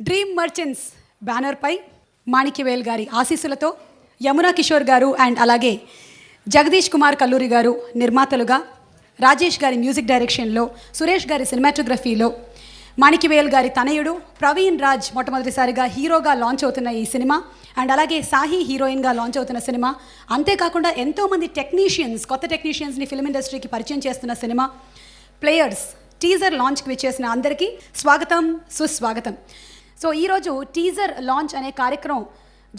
Dream Merchants బ్యానర్పై మాణిక్యవేల్ గారి ఆశీస్సులతో యమునా కిషోర్ గారు అండ్ అలాగే జగదీష్ కుమార్ కల్లూరి గారు నిర్మాతలుగా రాజేష్ గారి మ్యూజిక్ డైరెక్షన్లో సురేష్ గారి సినిమాటోగ్రఫీలో మాణిక్యవేల్ గారి తనయుడు ప్రవీణ్ రాజ్ మొట్టమొదటిసారిగా హీరోగా లాంచ్ అవుతున్న ఈ సినిమా అండ్ అలాగే సాహి హీరోయిన్గా లాంచ్ అవుతున్న సినిమా. అంతేకాకుండా ఎంతోమంది టెక్నీషియన్స్ కొత్త టెక్నీషియన్స్ని ఫిల్మ్ ఇండస్ట్రీకి పరిచయం చేస్తున్న సినిమా. ప్లేయర్స్ టీజర్ లాంచ్కి విచ్చేసిన అందరికీ స్వాగతం సుస్వాగతం. సో ఈరోజు టీజర్ లాంచ్ అనే కార్యక్రమం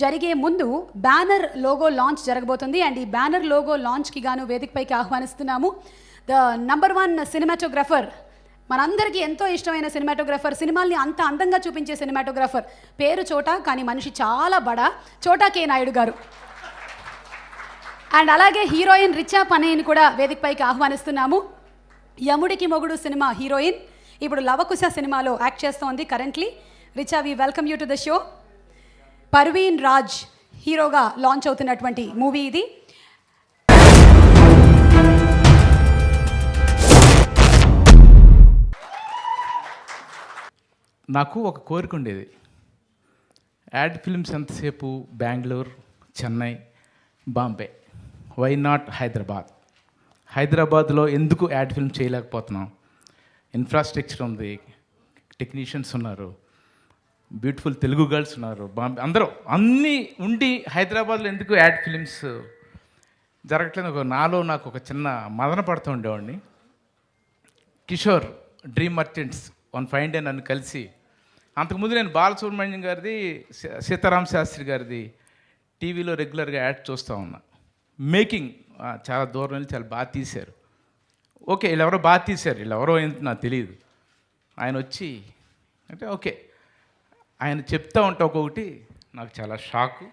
జరిగే ముందు బ్యానర్ లోగో లాంచ్ జరగబోతుంది. అండ్ ఈ బ్యానర్ లోగో లాంచ్కి గాను వేదికపైకి ఆహ్వానిస్తున్నాము. ద నంబర్ వన్ సినిమాటోగ్రఫర్ మనందరికీ ఎంతో ఇష్టమైన సినిమాటోగ్రఫర్ సినిమాల్ని అంత అందంగా చూపించే సినిమాటోగ్రఫర్ పేరు చోట కానీ మనిషి చాలా బడా చోటా కే నాయుడు గారు. అండ్ అలాగే హీరోయిన్ రిచా పనేని కూడా వేదికపైకి ఆహ్వానిస్తున్నాము. యముడికి మొగుడు సినిమా హీరోయిన్. ఇప్పుడు లవకుశ సినిమాలో యాక్ట్ చేస్తోంది currently Richa we welcome you to the show Parveen Raj హీరోగా లాంచ్ అవుతున్నటువంటి మూవీ ఇది. నాకు ఒక కోరిక ఉండేది. యాడ్ ఫిల్మ్స్ ఎంతసేపు? Bengaluru Chennai Bombay. Why not Hyderabad? హైదరాబాద్లో ఎందుకు యాడ్ ఫిల్మ్ చేయలేకపోతున్నాం? ఇన్ఫ్రాస్ట్రక్చర్ ఉంది టెక్నీషియన్స్ ఉన్నారు. బ్యూటిఫుల్ తెలుగు గర్ల్స్ ఉన్నారు. బాంబే అందరూ అన్నీ ఉండి హైదరాబాద్లో ఎందుకు యాడ్ ఫిలిమ్స్ జరగట్లేదు? ఒక నాలో నాకు ఒక చిన్న మదన పడుతూ ఉండేవాడిని. Kishore dream merchants one fine day నన్ను కలిసి అంతకుముందు నేను బాలసుబ్రహ్మణ్యం గారిది సీతారాం శాస్త్రి గారిది టీవీలో రెగ్యులర్గా యాడ్ చూస్తూ ఉన్నా. మేకింగ్ చాలా దూరం వెళ్ళి చాలా బాగా తీశారు. ఓకే వీళ్ళెవరో బాగా తీశారు. వీళ్ళెవరో ఏంటి నాకు తెలియదు ఆయన వచ్చి అంటే ఓకే ఆయన చెప్తా ఉంటా ఒక్కొక్కటి నాకు చాలా షాకు.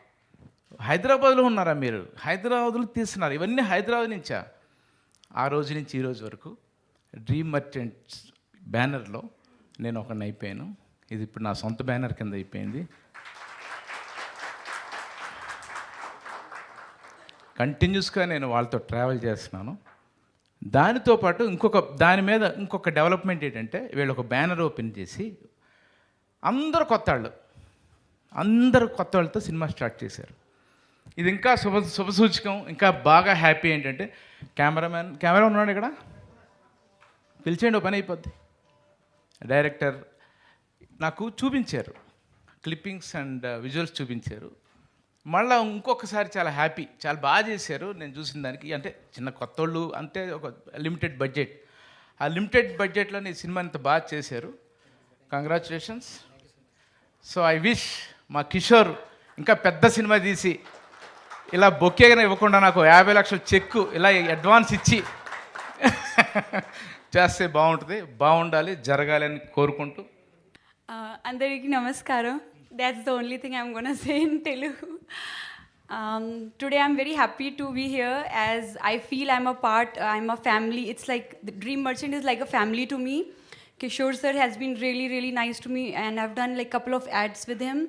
హైదరాబాద్లో ఉన్నారా మీరు? హైదరాబాద్లో తీస్తున్నారు. ఇవన్నీ హైదరాబాద్ నుంచా? ఆ రోజు నుంచి ఈ రోజు వరకు డ్రీమ్ మర్చెంట్స్ బ్యానర్లో నేను ఒకడిని అయిపోయాను ఇది ఇప్పుడు నా సొంత బ్యానర్ కింద అయిపోయింది. కంటిన్యూస్గా నేను వాళ్ళతో ట్రావెల్ చేస్తున్నాను. దానితో పాటు ఇంకొక దాని మీద ఇంకొక డెవలప్మెంట్ ఏంటంటే వీళ్ళు ఒక బ్యానర్ ఓపెన్ చేసి అందరు కొత్త వాళ్ళు. అందరు కొత్త వాళ్ళతో సినిమా స్టార్ట్ చేశారు. ఇది ఇంకా శుభ శుభసూచకం ఇంకా బాగా హ్యాపీ ఏంటంటే కెమెరామ్యాన్ కెమెరా ఉన్నాడు ఇక్కడ? పిలిచేయండి పని అయిపోద్ది. డైరెక్టర్ నాకు చూపించారు. క్లిప్పింగ్స్ అండ్ విజువల్స్ చూపించారు. మళ్ళీ ఇంకొకసారి చాలా హ్యాపీ చాలా బాగా చేశారు. నేను చూసిన దానికి అంటే చిన్న కొత్త వాళ్ళు అంటే ఒక లిమిటెడ్ బడ్జెట్. ఆ లిమిటెడ్ బడ్జెట్లో ఈ సినిమా ఇంత బాగా చేశారు. కంగ్రాచులేషన్స్ సో ఐ విష్ మా కిషోర్ ఇంకా పెద్ద సినిమా తీసి ఇలా బొక్కేగా ఇవ్వకుండా నాకు యాభై లక్షల చెక్కు ఇలా అడ్వాన్స్ ఇచ్చి చేస్తే బాగుంటుంది. బాగుండాలి జరగాలి అని కోరుకుంటూ. అందరికీ నమస్కారం. That's the only thing I'm gonna say in Telugu today I'm very happy to be here as I feel I'm a part I'm a family it's like the dream merchant is like a family to me Kishore sir has been really really nice to me and i've done like couple of ads with him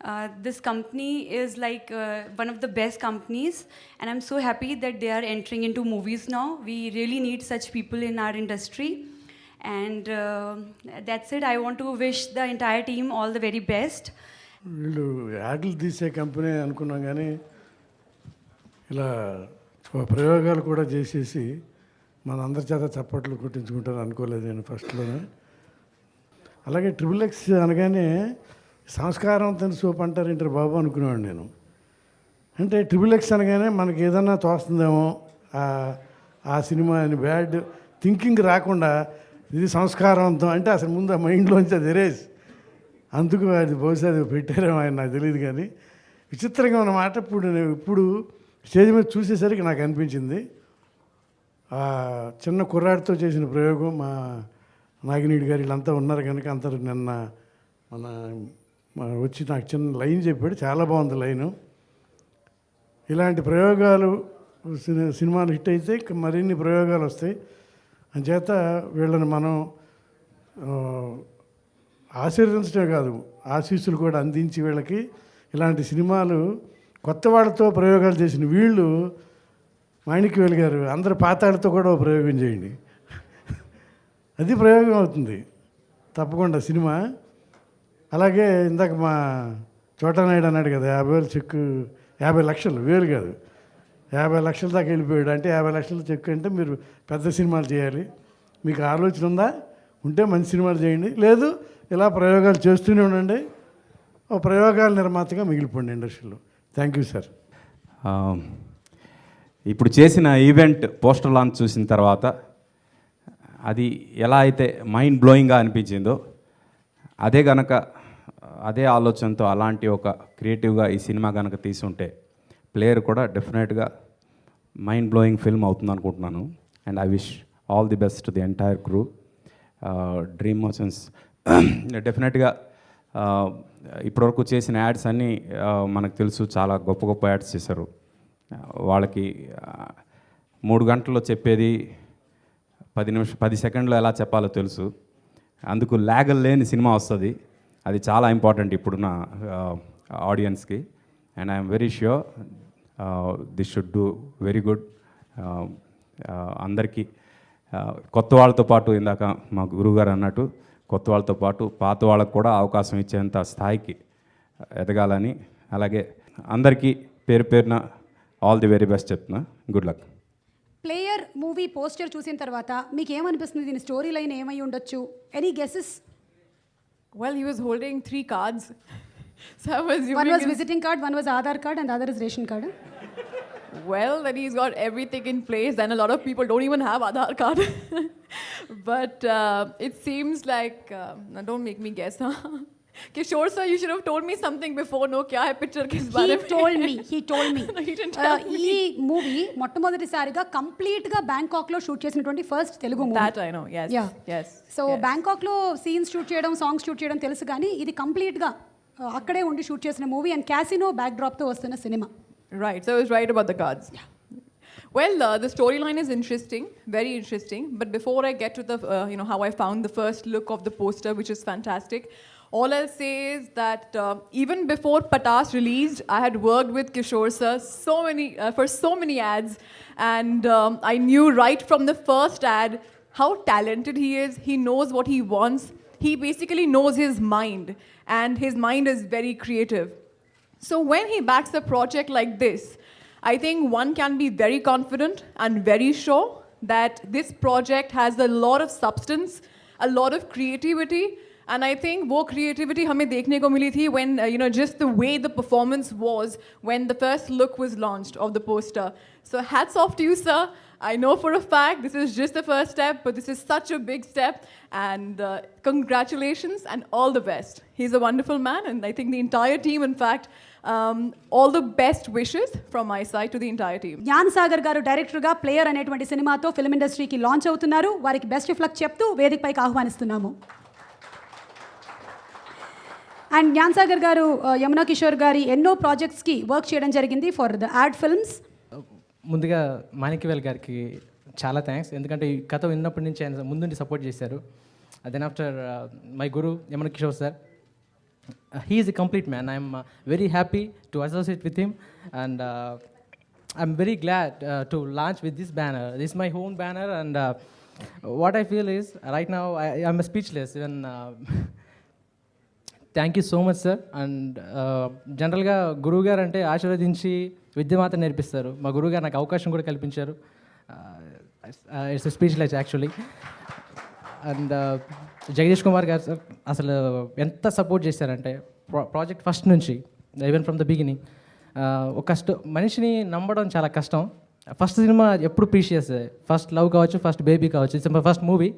uh, this company is like uh, one of the best companies and i'm so happy that they are entering into movies now we really need such people in our industry and uh, that's it i want to wish the entire team all the very best వీళ్ళు యాడ్లు తీసే company అనుకున్నాం కానీ ఇలా ప్రయోగాలు కూడా చేసేసి మన అందరి చేత చప్పట్లు కొట్టించుకుంటారు అనుకోలేదు నేను ఫస్ట్లోనే. అలాగే ట్రిపుల్ ఎక్స్ అనగానే సంస్కారం తిని అంటారు ఇంటర్ బాబు అనుకునేవాడు నేను. అంటే ట్రిపుల్ ఎక్స్ అనగానే మనకి ఏదన్నా తోస్తుందేమో ఆ- ఆ సినిమా అని బ్యాడ్ థింకింగ్ రాకుండా ఇది సంస్కారవంతం అంటే అసలు ముందు ఆ మైండ్లోంచి అది ఎరేజ్. అందుకు అది బహుశా అది పెట్టారేమో ఆయన నాకు తెలియదు కానీ విచిత్రంగా ఉన్నమాట ఇప్పుడు నేను ఇప్పుడు స్టేజ్ మీద చూసేసరికి నాకు అనిపించింది. ఆ చిన్న కుర్రాడితో చేసిన ప్రయోగం మా నాగినీడి గారు వీళ్ళంతా ఉన్నారు కనుక అందరు నిన్న మన వచ్చి నాకు చిన్న లైన్ చెప్పాడు. చాలా బాగుంది లైను. ఇలాంటి ప్రయోగాలు సినిమాలు హిట్ అయితే మరిన్ని ప్రయోగాలు వస్తాయి. అంచేత వీళ్ళని మనం ఆశీర్వదించడమే కాదు ఆశీస్సులు కూడా అందించి వీళ్ళకి ఇలాంటి సినిమాలు కొత్త వాళ్ళతో ప్రయోగాలు చేసిన వీళ్ళు మాణిక్యవేలు గారు అందరు పాతాళతో కూడా ప్రయోగం చేయండి. అది ప్రయోగం అవుతుంది. తప్పకుండా సినిమా. అలాగే ఇందాక మా చోటనాయుడు అన్నాడు కదా యాభై వేలు చెక్కు యాభై లక్షలు వేలు కాదు. యాభై లక్షల దాకా వెళ్ళిపోయాడు అంటే యాభై లక్షల చెక్కు అంటే మీరు పెద్ద సినిమాలు చేయాలి. మీకు ఆలోచన ఉందా? ఉంటే మంచి సినిమాలు చేయండి. లేదు ఇలా ప్రయోగాలు చేస్తూనే ఉండండి. ఓ ప్రయోగాల నిర్మాతగా మిగిలిపోండి ఇండస్ట్రీలో. Thank you sir. ఇప్పుడు చేసిన ఈవెంట్ పోస్టర్ లాంచ్ చూసిన తర్వాత అది ఎలా అయితే మైండ్ బ్లోయింగ్గా అనిపించిందో అదే గనక అదే ఆలోచనతో అలాంటి ఒక క్రియేటివ్గా ఈ సినిమా కనుక తీసుంటే ప్లేయర్ కూడా డెఫినెట్గా మైండ్ బ్లోయింగ్ ఫిల్మ్ అవుతుంది అనుకుంటున్నాను. And I wish all the best the entire crew dream motions డెఫినెట్గా ఇప్పటివరకు చేసిన యాడ్స్ అన్నీ uh, మనకు తెలుసు చాలా గొప్ప గొప్ప యాడ్స్ చేశారు. వాళ్ళకి మూడు గంటల్లో చెప్పేది పది నిమిషం పది సెకండ్లో ఎలా చెప్పాలో తెలుసు. అందుకు లాగల్ లేని సినిమా వస్తుంది. అది చాలా ఇంపార్టెంట్ ఇప్పుడున్న ఆడియన్స్కి. And I'm very sure this should do very good అందరికీ కొత్త వాళ్ళతో పాటు ఇందాక మా గురువుగారు అన్నట్టు కొత్త వాళ్ళతో పాటు పాత వాళ్ళకు కూడా అవకాశం ఇచ్చేంత స్థాయికి ఎదగాలని అలాగే అందరికీ పేరు పేరున ఆల్ ది వెరీ బెస్ట్ చెప్తున్నా good luck player movie poster చూసిన తర్వాత మీకు ఏమనిపిస్తుంది దీని స్టోరీ లైన్ ఏమై ఉండొచ్చు any guesses Well, he was holding three cards. So I was one assuming, was it's- visiting card one was Aadhaar card and other is ration card well, that he's got everything in place, and a lot of people don't even have Aadhaar card. but uh, it seems like, uh, now don't make me guess, huh? Kishore sir, you should have told me something before. No, kya hai picture kis baare mein? Told me he told me No, he didn't tell me. ఈ movie మొట్టమొదటిసారిగా కంప్లీట్గా బ్యాంకాక్లో shoot చేసినటువంటి first Telugu movie That I know, yes. Yeah. Yes. So. బ్యాంకాక్లో scenes shoot చేయడం songs shoot చేయడం తెలుసు కానీ ఇది కంప్లీట్గా uh, అక్కడే ఉండి షూట్ చేసిన మూవీ అండ్ క్యాసినో బ్యాక్ డ్రాప్తో వస్తున్న సినిమా Right, so I was right about the cards. Well, uh, the storyline is interesting, very interesting. But before I get to the, uh, you know, how I found the first look of the poster, which is fantastic, all I'll say is that uh, even before Patas released, I had worked with Kishore sir so many uh, for so many ads, and um, I knew right from the first ad how talented he is. He knows what he wants. He basically knows his mind, and his mind is very creative. So when he backs a project like this, I think one can be very confident and very sure that this project has a lot of substance, a lot of creativity, and I think वो creativity हमें देखने को मिली थी when uh, you know just the way the performance was when the first look was launched of the poster. So hats off to you, sir. I know for a fact this is just the first step, but this is such a big step, and uh, congratulations and all the best. He's a wonderful man, and I think the entire team, in fact, um, all the best wishes from my side to the entire team. Gyan Sagar గారు director గా player అనేటువంటి సినిమాతో film ఇండస్ట్రీకి launch అవుతున్నారు వారికి best of luck చెప్తూ వేదికపైకి ఆహ్వానిస్తున్నాము అండ్ జ్ఞాన్ సాగర్ గారు uh, యమునా కిషోర్ గారి ఎన్నో ప్రాజెక్ట్స్కి వర్క్ చేయడం జరిగింది ఫర్ ద యాడ్ ఫిల్మ్స్ ముందుగా మాణిక్యవేల్ గారికి చాలా థ్యాంక్స్ ఎందుకంటే ఈ కథ విన్నప్పటి నుంచి ఆయన ముందుండి సపోర్ట్ చేశారు. Then after my guru Yamuna Kishore sir he is a complete man I'm very happy to associate with him and I'm very glad to launch with this banner this my home banner and what I feel is right now I'm speechless even thank you so much sir and జనరల్గా uh, గురువు గారు అంటే ఆశీర్వదించి విద్య మాత్రం నేర్పిస్తారు. మా గురువు గారు నాకు అవకాశం కూడా కల్పించారు. It's speechless actually and Jagadish Kumar garu sir అసలు ఎంత సపోర్ట్ చేశారంటే ప్రాజెక్ట్ ఫస్ట్ నుంచి ఈవెన్ ఫ్రమ్ ద బిగినింగ్ ఒక కష్ట మనిషిని నమ్మడం చాలా కష్టం. ఫస్ట్ సినిమా ఎప్పుడు ప్రీషియస్ ఫస్ట్ లవ్ కావచ్చు ఫస్ట్ బేబీ కావచ్చు. ఇట్స్ ఫస్ట్ మూవీ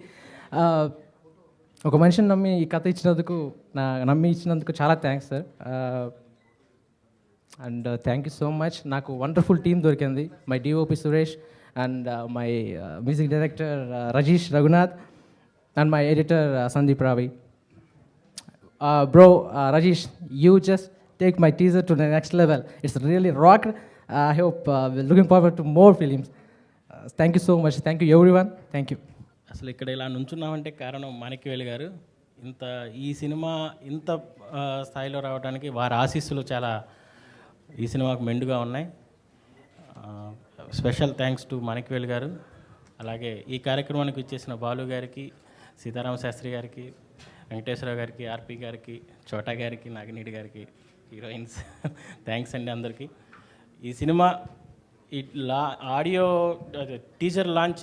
ఒక మనిషిని నమ్మి ఈ కథ ఇచ్చినందుకు నా నమ్మి ఇచ్చినందుకు చాలా thanks sir and thank you so much నాకు వండర్ఫుల్ టీం దొరికింది. My DOP Suresh and my music director Rajeesh Raghunath and my editor Sandeep Ravi bro Rajeesh you just take my teaser to the next level it's really rock I hope looking forward to more films thank you so much thank you everyone thank you అసలు ఇక్కడ ఇలా నుంచున్నామంటే కారణం మాణిక్యవేలు గారు. ఇంత ఈ cinema ఇంత స్థాయిలో రావడానికి వారి ఆశీస్సులు చాలా ఈ సినిమాకు మెండుగా ఉన్నాయి. Special thanks to Manikyavelu garu. అలాగే ఈ కార్యక్రమానికి ఇచ్చేసిన బాలు గారికి సీతారామ శాస్త్రి గారికి వెంకటేశ్వరరావు గారికి ఆర్పి గారికి చోటా గారికి నాగినీడి గారికి హీరోయిన్స్. థ్యాంక్స్ అండి అందరికీ. ఈ సినిమా ఈ లా ఆడియో అదే, టీజర్ లాంచ్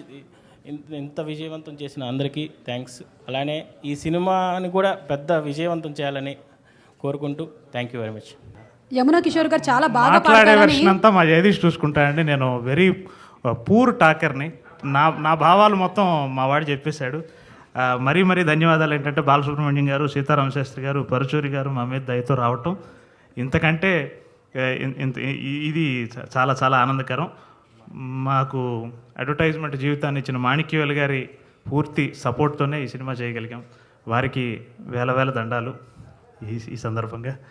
ఇంత ఇంత విజయవంతం చేసిన అందరికీ థ్యాంక్స్. అలానే ఈ సినిమాని కూడా పెద్ద విజయవంతం చేయాలని కోరుకుంటూ thank you very much. Yamuna Kishore garu చాలా బాగా మాట్లాడే వెర్షన్ అంతా మా జగదీష్ చూసుకుంటానండి నేను వెరీ పూర్ టాకర్ని నా నా భావాలు మొత్తం మా వాడు చెప్పేశాడు. మరీ మరీ ధన్యవాదాలు ఏంటంటే బాలసుబ్రహ్మణ్యం గారు సీతారామ శాస్త్రి గారు పరుచూరి గారు మా మీద దయతో రావటం. ఇంతకంటే ఇ- ఇది చాలా చాలా ఆనందకరం. మాకు అడ్వర్టైజ్మెంట్ జీవితాన్ని ఇచ్చిన మాణిక్యవేలు గారి పూర్తి సపోర్ట్తోనే ఈ సినిమా చేయగలిగాం. వారికి వేల వేల దండాలు ఈ ఈ సందర్భంగా.